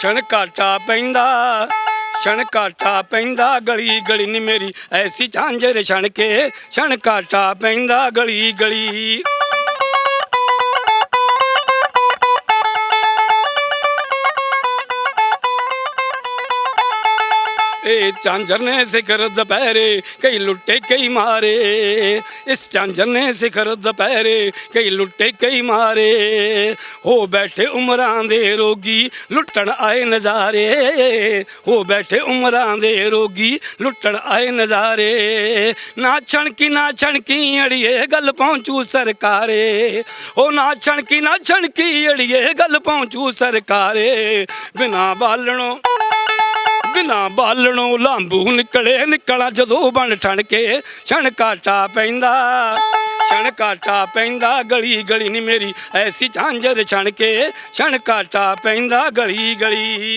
ਛਣ ਕਾਟਾ ਪੈਂਦਾ ਛਣ ਕਾਟਾ ਪੈਂਦਾ, ਗਲੀ ਗਲੀ ਨੀ ਮੇਰੀ ਐਸੀ ਝਾਂਜਰ ਛਣ ਕੇ ਛਣ ਕਾਟਾ ਪੈਂਦਾ, ਗਲੀ ਗਲੀ। ਇਹ ਝਾਂਜਰ ਨੇ ਸਿਖਰ ਦੁਪਹਿਰੇ ਕਈ ਲੁੱਟੇ ਕਈ ਮਾਰੇ। ਇਸ ਝਾਂਜਰ ਨੇ ਸਿਖਰ ਦੁਪਹਿਰੇ ਕਈ ਲੁੱਟੇ ਕਈ ਮਾਰੇ। ਹੋ ਬੈਠੇ ਉਮਰਾਂ ਦੇ ਰੋਗੀ ਲੁੱਟਣ ਆਏ ਨਜ਼ਾਰੇ। ਹੋ ਬੈਠੇ ਉਮਰਾਂ ਦੇ ਰੋਗੀ ਲੁੱਟਣ ਆਏ ਨਜ਼ਾਰੇ। ਨਾ ਛਣਕੀ ਨਾ ਛਣਕੀ ਅੜੀਏ ਗੱਲ ਪਹੁੰਚੂ ਸਰਕਾਰੇ। ਉਹ ਨਾ ਛਣਕੀ ਨਾ ਛਣਕੀ ਅੜੀਏ ਗੱਲ ਪਹੁੰਚੂ ਸਰਕਾਰੇ। ਬਿਨਾ ਬਾਲਣੋਂ ਬਿਨਾ ਬਾਲਣੋਂ ਲਾਂਬੂ ਨਿਕਲੇ, ਨਿਕਲਾ ਜਦੋਂ ਬਣ ਠਣ ਕੇ ਛਣ ਕਾਟਾ ਪੈਂਦਾ ਛਣ ਕਾਟਾ ਪੈਂਦਾ, ਗਲੀ ਗਲੀ ਨੀ ਮੇਰੀ ਐਸੀ ਝਾਂਜਰ ਛਣ ਕੇ ਛਣ ਕਾਟਾ ਪੈਂਦਾ, ਗਲੀ ਗਲੀ।